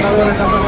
నలభై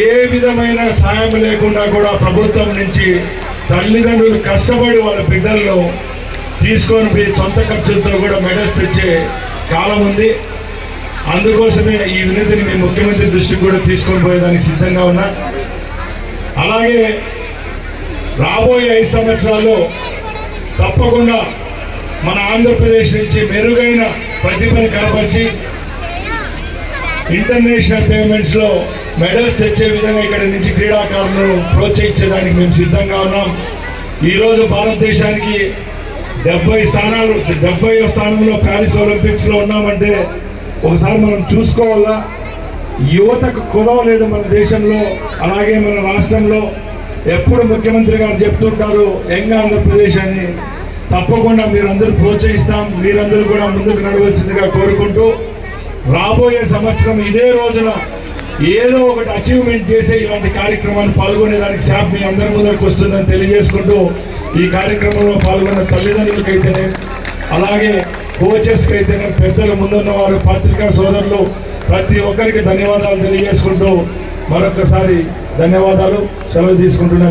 ఏ విధమైన సాయం లేకుండా కూడా ప్రభుత్వం నుంచి తల్లిదండ్రులు కష్టపడి వాళ్ళ బిడ్డలను తీసుకొని పోయి సొంత ఖర్చులతో కూడా మెడల్స్ తెచ్చే కాలం ఉంది. అందుకోసమే ఈ వినతిని మీ ముఖ్యమంత్రి దృష్టికి కూడా తీసుకొని పోయేదానికి సిద్ధంగా ఉన్నా. అలాగే రాబోయే ఐదు సంవత్సరాల్లో తప్పకుండా మన ఆంధ్రప్రదేశ్ నుంచి మెరుగైన ప్రతిభను కనపరిచి ఇంటర్నేషనల్ పేమెంట్స్లో మెడల్స్ తెచ్చే విధంగా ఇక్కడ నుంచి క్రీడాకారులను ప్రోత్సహించడానికి మేము సిద్ధంగా ఉన్నాం. ఈరోజు భారతదేశానికి డెబ్బై స్థానాలు డెబ్బై స్థానంలో ప్యారిస్ ఒలింపిక్స్లో ఉన్నామంటే ఒకసారి మనం చూసుకోవాలా? యువతకు కుదవలేదు మన దేశంలో అలాగే మన రాష్ట్రంలో. ఎప్పుడు ముఖ్యమంత్రి గారు చెప్తుంటారు యంగ్ ఆంధ్రప్రదేశ్ అని తప్పకుండా మీరందరూ ప్రోత్సహిస్తాం మీరందరూ కూడా ముందుకు నడవలసిందిగా కోరుకుంటూ రాబోయే సంవత్సరం ఇదే రోజున ఏదో ఒకటి అచీవ్మెంట్ చేసే ఇలాంటి కార్యక్రమాన్ని పాల్గొనేదానికి శాప్ మీ అందరి ముందరికి వస్తుందని తెలియజేసుకుంటూ ఈ కార్యక్రమంలో పాల్గొన్న తల్లిదండ్రులకైతేనే అలాగే కోచెస్కి అయితేనే పెద్దలు ముందున్న వారు పత్రికా సోదరులు ప్రతి ఒక్కరికి ధన్యవాదాలు తెలియజేసుకుంటూ మరొకసారి ధన్యవాదాలు సెలవు తీసుకుంటున్నాను.